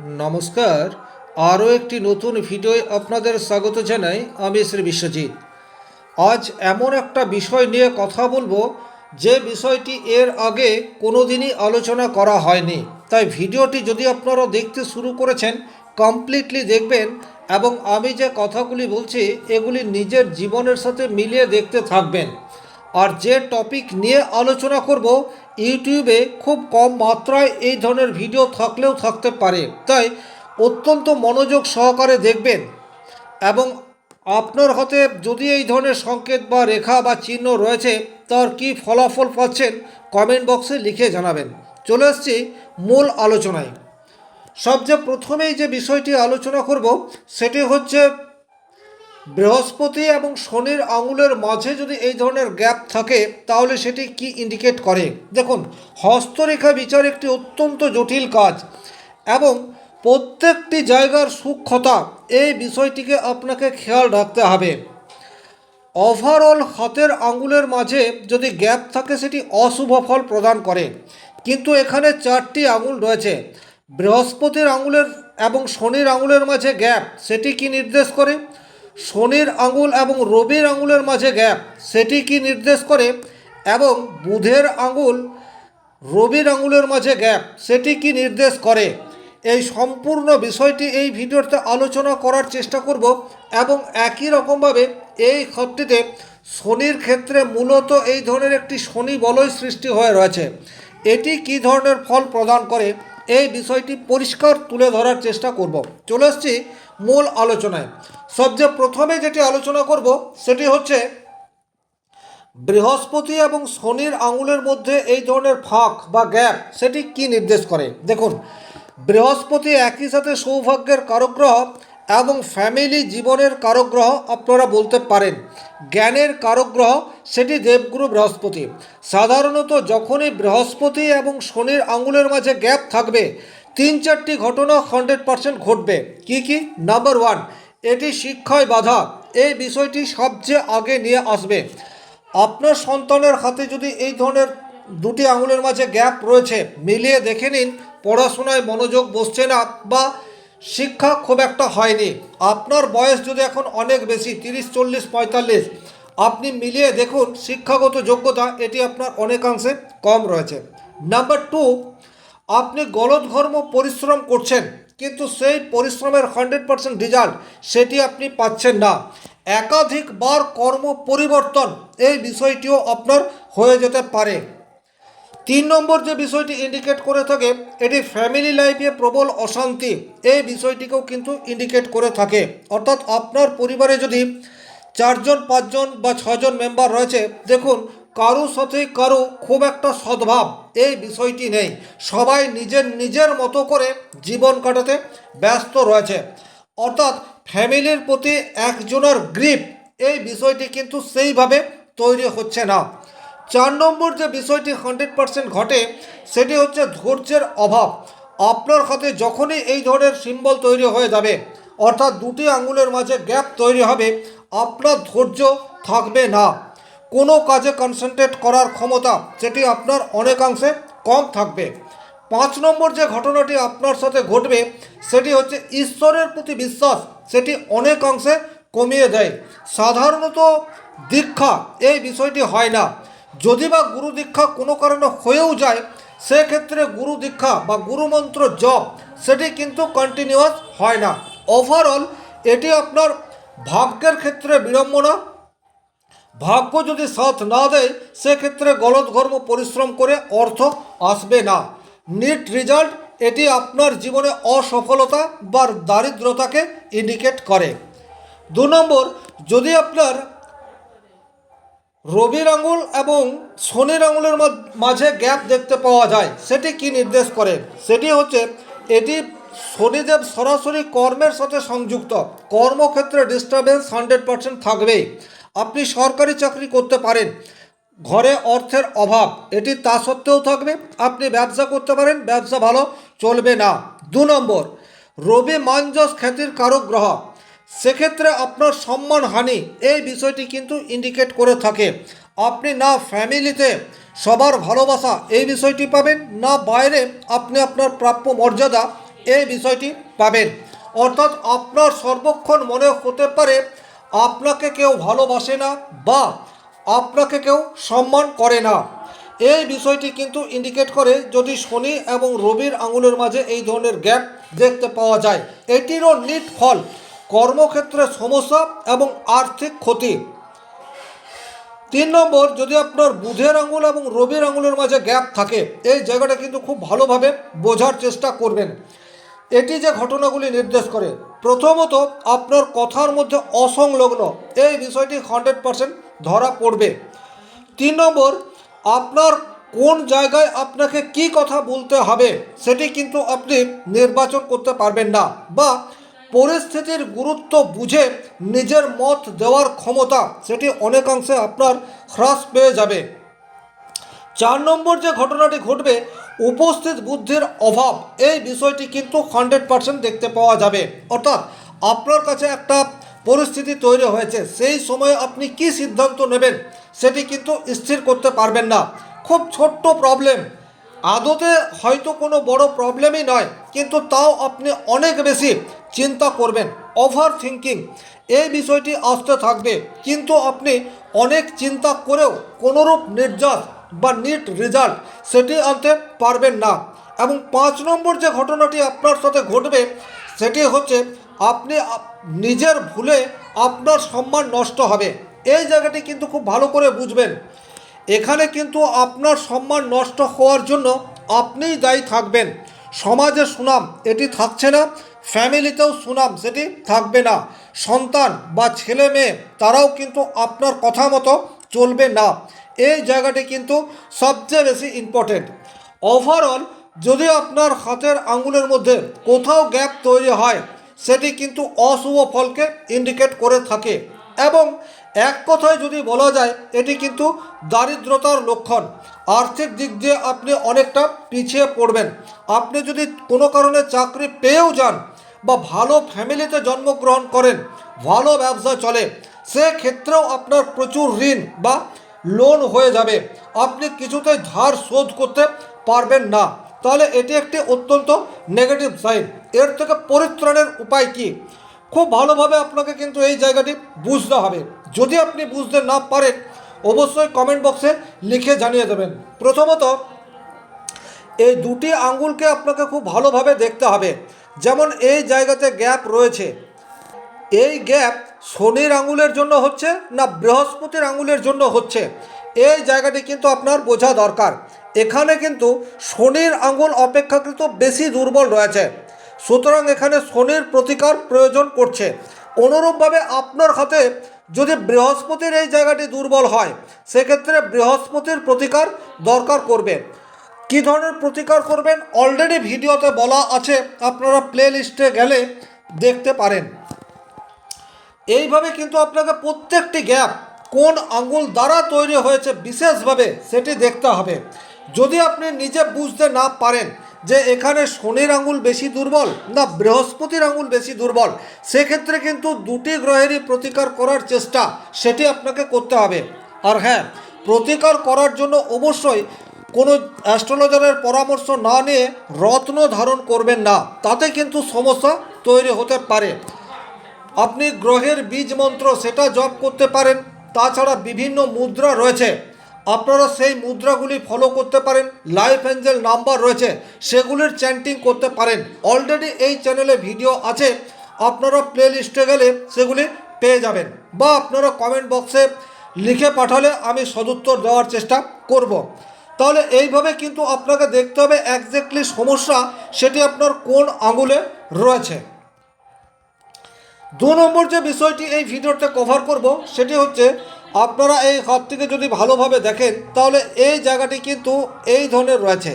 নমস্কার। আরও একটি নতুন ভিডিওয় আপনাদের স্বাগত জানাই আমি শ্রী বিশ্বজিৎ। আজ এমন একটা বিষয় নিয়ে কথা বলব, যে বিষয়টি এর আগে কোনোদিনই আলোচনা করা হয়নি। তাই ভিডিওটি যদি আপনারা দেখতে শুরু করেছেন কমপ্লিটলি দেখবেন এবং আমি যে কথাগুলি বলছি, এগুলি নিজের জীবনের সাথে মিলিয়ে দেখতে থাকবেন। আর যে টপিক নিয়ে আলোচনা করব ইউটিউবে খুব কম মাত্রায় এই ধরনের ভিডিও থাকলেও থাকতে পারে। তাই অত্যন্ত মনোযোগ সহকারে দেখবেন এবং আপনার হাতে যদি এই ধরনের সংকেত বা রেখা বা চিহ্ন রয়েছে, তার কি ফলাফল পাচ্ছেন কমেন্ট বক্সে লিখে জানাবেন। চলে আসছি মূল আলোচনায়। সবচেয়ে প্রথমেই যে বিষয়টি আলোচনা করব, সেটি হচ্ছে বৃহস্পতি এবং শনির আঙুলের মাঝে যদি এই ধরনের গ্যাপ থাকে, তাহলে সেটি কি ইন্ডিকেট করে? দেখুন, হস্তরেখা বিচার একটি অত্যন্ত জটিল কাজ এবং প্রত্যেকটি জায়গার সূক্ষ্মতা, এই বিষয়টিকে আপনাকে খেয়াল রাখতে হবে। ওভারঅল হাতের আঙুলের মাঝে যদি গ্যাপ থাকে, সেটি অশুভ ফল প্রদান করে। কিন্তু এখানে চারটি আঙুল রয়েছে। বৃহস্পতির আঙুলের এবং শনির আঙুলের মাঝে গ্যাপ, সেটি কি নির্দেশ করে? শনির আঙুল এবং রবির আঙুলের মাঝে গ্যাপ, সেটি কি নির্দেশ করে? এবং বুধের আঙুল রবির আঙুলের মাঝে গ্যাপ, সেটি কি নির্দেশ করে? এই সম্পূর্ণ বিষয়টি এই ভিডিওতে আলোচনা করার চেষ্টা করব এবং একই রকমভাবে এই ক্ষেত্রটিতে শনির ক্ষেত্রে মূলত এই ধরনের একটি শনি বলয় সৃষ্টি হয়ে রয়েছে। এটি কি ধরনের ফল প্রদান করে? এই বিষয়টি পরিষ্কার তুলে ধরার চেষ্টা করব। চলে আসছি মূল আলোচনায়। সবচেয়ে প্রথমে যেটি আলোচনা করব, সেটি হচ্ছে বৃহস্পতি এবং শনির আঙুলের মধ্যে এই ধরনের ফাঁক বা গ্যাপ, সেটি কি নির্দেশ করে? দেখুন, বৃহস্পতি একই সাথে সৌভাগ্যের কারগ্রহ এবং ফ্যামিলি জীবনের কারগ্রহ আপনারা বলতে পারেন। জ্ঞানের কারগ্রহ, সেটি দেবগুরু বৃহস্পতি। সাধারণত যখনই বৃহস্পতি এবং শনির আঙুলের মাঝে গ্যাপ থাকবে, তিন চারটি ঘটনা হান্ড্রেড পার্সেন্ট ঘটবে। কি কি? নাম্বার ওয়ান, এটি শিক্ষায় বাধা। এই বিষয়টি সবচেয়ে আগে নিয়ে আসবে। আপনার সন্তানের হাতে যদি এই ধরনের দুটি আঙুলের মাঝে গ্যাপ রয়েছে, মিলিয়ে দেখে নিন, পড়াশোনায় মনোযোগ বসছে না বা শিক্ষা খুব একটা হয়নি। আপনার বয়স যদি এখন অনেক বেশি, তিরিশ, চল্লিশ, পঁয়তাল্লিশ, আপনি মিলিয়ে দেখুন শিক্ষাগত যোগ্যতা, এটি আপনার অনেকাংশে কম রয়েছে। নাম্বার টু, আপনি গলদঘর্ম পরিশ্রম করছেন, কিন্তু সেই পরিশ্রমের হান্ড্রেড পার্সেন্ট রেজাল্ট সেটি আপনি পাচ্ছেন না। একাধিকবার কর্ম পরিবর্তন, এই বিষয়টিও আপনার হয়ে যেতে পারে। তিন নম্বর যে বিষয়টি ইন্ডিকেট করে থাকে, এটি ফ্যামিলি লাইফে প্রবল অশান্তি। এই বিষয়টিকেও কিন্তু ইন্ডিকেট করে থাকে। অর্থাৎ আপনার পরিবারে যদি চারজন, পাঁচজন বা ছজন মেম্বার রয়েছে, দেখুন, কারোর সাথে কারও খুব একটা সদ্ভাব, এই বিষয়টি নেই। সবাই নিজের নিজের মতো করে জীবন কাটাতে ব্যস্ত রয়েছে। অর্থাৎ ফ্যামিলির প্রতি একজনের গ্রিপ এই বিষয়টি কিন্তু সেইভাবে তৈরি হচ্ছে না। চার নম্বর যে বিষয়টি হান্ড্রেড পার্সেন্ট ঘটে, সেটি হচ্ছে ধৈর্যের অভাব। আপনার হাতে যখনই এই ধরনের সিম্বল তৈরি হয়ে যাবে, অর্থাৎ দুটি আঙুলের মাঝে গ্যাপ তৈরি হবে, আপনার ধৈর্য থাকবে না। কোনো কাজে কনসেন্ট্রেট করার ক্ষমতা, সেটি আপনার অনেকাংশে কম থাকবে। পাঁচ নম্বর যে ঘটনাটি আপনার সাথে ঘটবে, সেটি হচ্ছে ঈশ্বরের প্রতি বিশ্বাস, সেটি অনেকাংশে কমিয়ে দেয়। সাধারণত দীক্ষা, এই বিষয়টি হয় না। যদি বা গুরু দীক্ষা কোনো কারণে হয়েও যায়, সেক্ষেত্রে গুরু দীক্ষা বা গুরুমন্ত্র জপ, সেটি কিন্তু কন্টিনিউয়াস হয় না। ওভারঅল এটি আপনার ভাগ্যের ক্ষেত্রে বিড়ম্বনা। ভাগ্য যদি সাথ না দেয়, সেক্ষেত্রে গলদঘর্ম পরিশ্রম করে অর্থ আসবে না। নিট রেজাল্ট এটি আপনার জীবনে অসফলতা বা দারিদ্রতাকে ইন্ডিকেট করে। দু নম্বর, যদি আপনার রবির আঙুল এবং শনির আঙুলের মাঝে গ্যাপ দেখতে পাওয়া যায়। সেটি কি নির্দেশ করে? সেটি হচ্ছে, এটি শনিদেব সরাসরি কর্মের সাথে সংযুক্ত। কর্মক্ষেত্রে ডিস্টারবেন্স হান্ড্রেড পার্সেন্ট থাকবেই। আপনি সরকারি চাকরি করতে পারেন। ঘরে অর্থের অভাব, এটি তা সত্ত্বেও থাকবে। আপনি ব্যবসা করতে পারেন, ব্যবসা ভালো চলবে না। দু নম্বর, রবি মাঞ্জস খ্যাতির কারক গ্রহ। সেক্ষেত্রে আপনার সম্মানহানি এই বিষয়টি কিন্তু ইন্ডিকেট করে থাকে। আপনি না ফ্যামিলিতে সবার ভালোবাসা, এই বিষয়টি পাবেন, না বাইরে আপনি আপনার প্রাপ্য মর্যাদা, এই বিষয়টি পাবেন। অর্থাৎ আপনার সর্বক্ষণ মনে হতে পারে আপনাকে কেউ ভালোবাসে না বা আপনাকে কেউ সম্মান করে না। এই বিষয়টি কিন্তু ইন্ডিকেট করে যদি শনি এবং রবির আঙুলের মাঝে এই ধরনের গ্যাপ দেখতে পাওয়া যায়। এটিরও নিট ফল কর্মক্ষেত্রে সমস্যা এবং আর্থিক ক্ষতি। তিন নম্বর, যদি আপনার বুধের আঙুল এবং রবির আঙুলের মাঝে গ্যাপ থাকে, এই জায়গাটা কিন্তু খুব ভালোভাবে বোঝার চেষ্টা করবেন। এটি যে ঘটনাগুলি নির্দেশ করে। প্রথমত, আপনার কথার মধ্যে অসংলগ্ন, এই বিষয়টি হান্ড্রেড পারসেন্ট ধরা পড়বে। তিন নম্বর, আপনার কোন জায়গায় আপনাকে কি কথা বলতে হবে, সেটি কিন্তু আপনি নির্বাচন করতে পারবেন না বা পরিস্থিতির গুরুত্ব বুঝে নিজের মত দেওয়ার ক্ষমতা সেটি অনেকাংশে আপনার হ্রাস পেয়ে যাবে। চার নম্বর যে ঘটনাটি ঘটবে, উপস্থিত বুদ্ধির অভাব, এই বিষয়টি কিন্তু হান্ড্রেড পার্সেন্ট দেখতে পাওয়া যাবে। অর্থাৎ আপনার কাছে একটা পরিস্থিতি তৈরি হয়েছে, সেই সময়ে আপনি কি সিদ্ধান্ত নেবেন সেটি কিন্তু স্থির করতে পারবেন না। খুব ছোট্ট প্রবলেম আদতে হয়তো কোনো বড় প্রবলেমই নয়, কিন্তু তাও আপনি অনেক বেশি চিন্তা করবেন ওভার থিঙ্কিং এই বিষয়টি আসতে থাকবে, কিন্তু আপনি অনেক চিন্তা করেও কোনোরূপ নির্যাস বা নিট রেজাল্ট সেটি আনতে পারবেন না। এবং পাঁচ নম্বর যে ঘটনাটি আপনার সাথে ঘটবে, সেটি হচ্ছে আপনি নিজের ভুলে আপনার সম্মান নষ্ট হবে। এই জায়গাটি কিন্তু খুব ভালো করে বুঝবেন। এখানে কিন্তু আপনার সম্মান নষ্ট হওয়ার জন্য আপনিই দায়ী থাকবেন। সমাজে সুনাম, এটি থাকছে না। ফ্যামিলিতেও সুনাম, সেটি থাকবে না। সন্তান বা ছেলে মেয়ে, তারাও কিন্তু আপনার কথা মতো চলবে না। এই জায়গাটি কিন্তু সবচেয়ে বেশি ইম্পর্টেন্ট ওভারঅল যদি আপনার হাতের আঙ্গুলের মধ্যে কোথাও গ্যাপ তৈরি হয়, সেটি কিন্তু অশুভ ফলকে ইন্ডিকেট করে থাকে এবং এক কথায় যদি বলা যায়, এটি কিন্তু দারিদ্রতার লক্ষণ। আর্থিক দিক দিয়ে আপনি অনেকটা পিছিয়ে পড়বেন। আপনি যদি কোনো কারণে চাকরি পেয়েও যান বা ভালো ফ্যামিলিতে জন্মগ্রহণ করেন, ভালো ব্যবসা চলে, সেক্ষেত্রেও আপনার প্রচুর ঋণ বা লোন হয়ে যাবে। আপনি কিছুতে ধার শোধ করতে পারবেন না। তাহলে এটি একটি অত্যন্ত নেগেটিভ সাইড এর থেকে পরিত্রাণের উপায় কি? খুব ভালোভাবে আপনাকে কিন্তু এই জায়গাটি বুঝতে হবে। যদি আপনি বুঝতে না পারেন, অবশ্যই কমেন্ট বক্সে লিখে জানিয়ে দেবেন। প্রথমত, এই দুটি আঙ্গুলকে আপনাকে খুব ভালোভাবে দেখতে হবে। যেমন এই জায়গাতে গ্যাপ রয়েছে। এই গ্যাপ শনির আঙুলের জন্য হচ্ছে না বৃহস্পতির আঙুলের জন্য হচ্ছে? এই জায়গাটি কিন্তু আপনার বোঝা দরকার। এখানে কিন্তু শনির আঙুল অপেক্ষাকৃত বেশি দুর্বল রয়েছে। সুতরাং এখানে শনির প্রতিকার প্রয়োজন করছে। অনুরূপভাবে আপনার হাতে যদি বৃহস্পতির এই জায়গাটি দুর্বল হয়, সেক্ষেত্রে বৃহস্পতির প্রতিকার দরকার করবে। কী ধরনের প্রতিকার করবেন? অলরেডি ভিডিওতে বলা আছে, আপনারা প্লে লিস্টে গেলে দেখতে পারেন। এইভাবে কিন্তু আপনাকে প্রত্যেকটি গ্যাপ কোন আঙ্গুল দ্বারা তৈরি হয়েছে বিশেষভাবে সেটি দেখতে হবে। যদি আপনি নিজে বুঝতে না পারেন যে এখানে শনির আঙুল বেশি দুর্বল না বৃহস্পতির আঙুল বেশি দুর্বল, সেক্ষেত্রে কিন্তু দুটি গ্রহেরই প্রতিকার করার চেষ্টা সেটি আপনাকে করতে হবে। আর হ্যাঁ প্রতিকার করার জন্য অবশ্যই কোনো অ্যাস্ট্রোলজারের পরামর্শ না নিয়ে রত্ন ধারণ করবেন না, তাতে কিন্তু সমস্যা তৈরি হতে পারে। আপনি গ্রহের বীজ মন্ত্র সেটা জপ করতে পারেন, তাছাড়া বিভিন্ন মুদ্রা রয়েছে। আপনারা সেই মুদ্রাগুলি ফলো করতে পারেন লাইফ অ্যাঞ্জেল নাম্বার রয়েছে, সেগুলির চ্যান্টিং করতে পারেন অলরেডি এই চ্যানেলে ভিডিও আছে, আপনারা প্লে লিস্টে গেলে সেগুলি পেয়ে যাবেন বা আপনারা কমেন্ট বক্সে লিখে পাঠালে আমি সদুত্তর দেওয়ার চেষ্টা করব। তাহলে এইভাবে কিন্তু আপনাকে দেখতে হবে একজ্যাক্টলি সমস্যা সেটি আপনার কোন আঙুলে রয়েছে দু নম্বর যে বিষয়টি এই ভিডিওতে কভার করব, সেটি হচ্ছে আপনারা এই থেকে যদি ভালোভাবে দেখেন, তাহলে এই জায়গাটি কিন্তু এই ধরনের রয়েছে।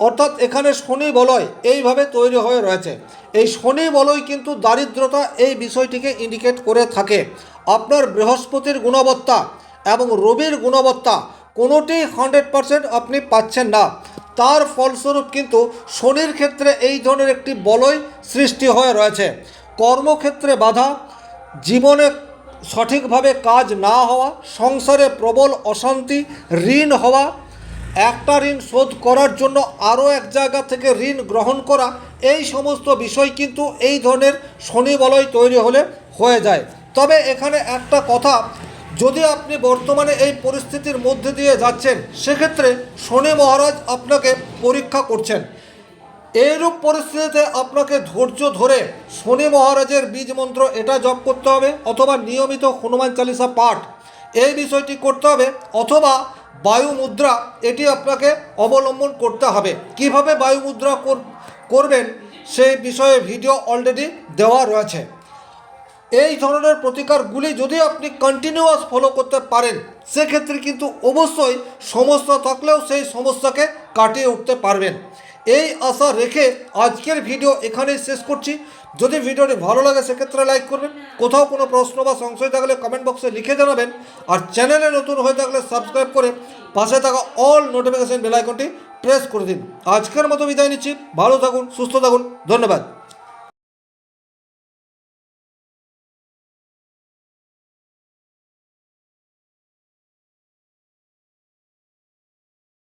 অর্থাৎ এখানে শনি বলয় এইভাবে তৈরি হয়ে রয়েছে। এই শনি বলয় কিন্তু দারিদ্রতা এই বিষয়টিকে ইন্ডিকেট করে থাকে। আপনার বৃহস্পতির গুণবত্তা এবং রবির গুণবত্তা কোনোটি হান্ড্রেড পারসেন্ট আপনি পাচ্ছেন না। তার ফলস্বরূপ কিন্তু শনির ক্ষেত্রে এই ধরনের একটি বলয় সৃষ্টি হয়ে রয়েছে। কর্মক্ষেত্রে বাধা, জীবনে সঠিকভাবে কাজ না হওয়া, সংসারে প্রবল অশান্তি, ঋণ হওয়া, একটা ঋণ শোধ করার জন্য আরও এক জায়গা থেকে ঋণ গ্রহণ করা, এই সমস্ত বিষয় কিন্তু এই ধরনের শনি বলয় তৈরি হলে হয়ে যায়। তবে এখানে একটা কথা, যদি আপনি বর্তমানে এই পরিস্থিতির মধ্যে দিয়ে যাচ্ছেন, সেক্ষেত্রে শনি মহারাজ আপনাকে পরীক্ষা করছেন। এইরূপ পরিস্থিতিতে আপনাকে ধৈর্য ধরে শনি মহারাজের বীজ মন্ত্র এটা জপ করতে হবে অথবা নিয়মিত হনুমান চালিসা পাঠ। এই বিষয়টি করতে হবে অথবা বায়ু মুদ্রা, এটি আপনাকে অবলম্বন করতে হবে। কীভাবে বায়ু মুদ্রা কর- করবেন সেই বিষয়ে ভিডিও অলরেডি দেওয়া রয়েছে। এই ধরনের প্রতিকারগুলি যদি আপনি কন্টিনিউয়াস ফলো করতে পারেন, সেক্ষেত্রে কিন্তু অবশ্যই সমস্যা থাকলেও সেই সমস্যাকে কাটিয়ে উঠতে পারবেন। এই আশা রেখে আজকের ভিডিও এখানেই শেষ করছি। যদি ভিডিওটি ভালো লাগে, সেক্ষেত্রে লাইক করবেন। কোথাও কোনো প্রশ্ন বা সংশয় থাকলে কমেন্ট বক্সে লিখে জানাবেন। আর চ্যানেলে নতুন হয়ে থাকলে সাবস্ক্রাইব করে পাশে থাকা অল নোটিফিকেশান বেলাইকনটি প্রেস করে দিন। আজকের মতো বিদায় নিচ্ছি। ভালো থাকুন, সুস্থ থাকুন। ধন্যবাদ।